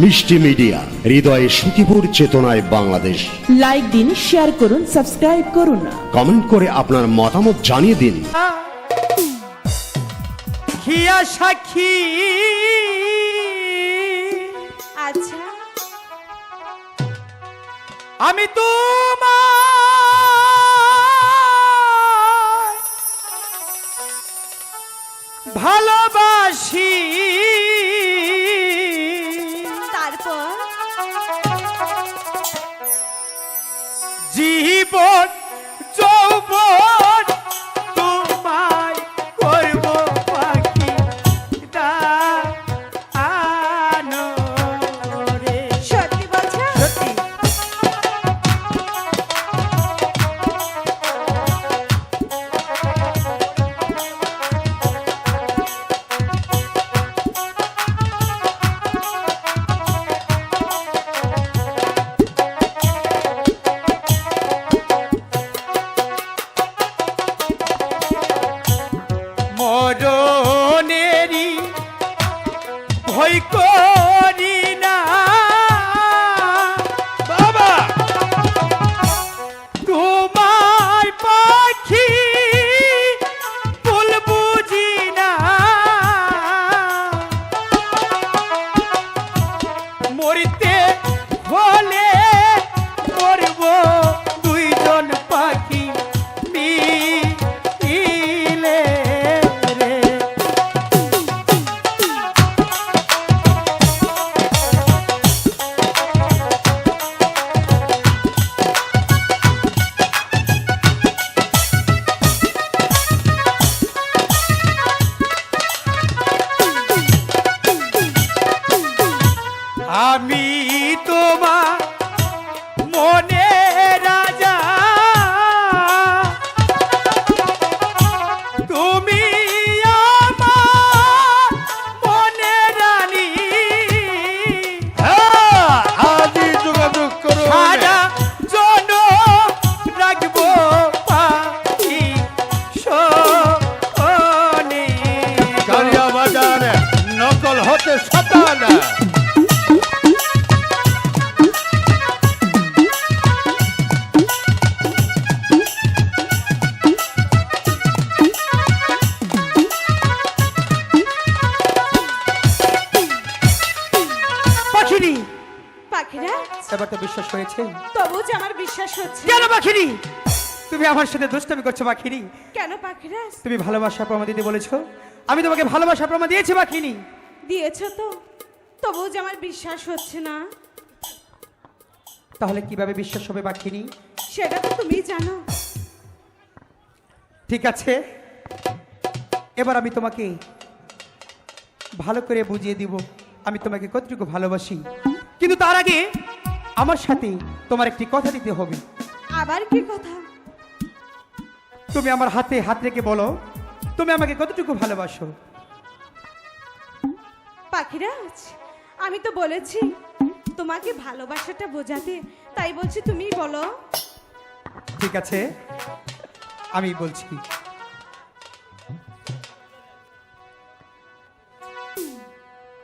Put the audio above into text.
মিষ্টি মিডিয়া হৃদয়ে সুখীপুর চেতনায় বাংলাদেশ। লাইক দিন শেয়ার করুন সাবস্ক্রাইব করুন। কমেন্ট করে আপনার মতামত জানিয়ে দিন। খিয়া সাক্ষী। আচ্ছা। আমি তোমার ভালোবাসি। জীবন মরণেরই ভয় করি না। বাবা! তোমার পাখি ফুল বুঝি না। মরিতে হলে মরব আমি তোমার মনে রাজা। তুমি আমার মনে রানী। আজই যোগাযোগ করুন সারা জন রাখব পাখি বাজার নকল হতে সাতান এবার তো বিশ্বাস হয়েছে? তবু যে আমার বিশ্বাস হচ্ছে। কেন পাখিনি তুমি আমার সাথে দুষ্টামি করছ পাখিনি কেন পাখিরা তুমি ভালোবাসা প্রমাণ দিতে বলেছ। আমি তোমাকে ভালোবাসা প্রমাণ দিয়েছি পাখিনি দিয়েছ তো। তবু যে আমার বিশ্বাস হচ্ছে না। তাহলে কীভাবে বিশ্বাস হবে পাখিনি সেটা তো তুমি জানো। ঠিক আছে। এবার আমি তোমাকে ভালো করে বুঝিয়ে দিব। আমি তোমাকে কতটুকু ভালোবাসি। কিন্তু তার আগে আমার সাথে তোমার একটি কথা দিতে হবে। আবার কি কথা? তুমি আমার হাতে হাত রেখে বলো তুমি আমাকে কতটুকু ভালোবাসো? পাখিরাজ আমি তো বলেছি তোমাকে ভালোবাসাটা বোঝাতে তাই বলছি তুমি বলো। ঠিক আছে আমি বলছি।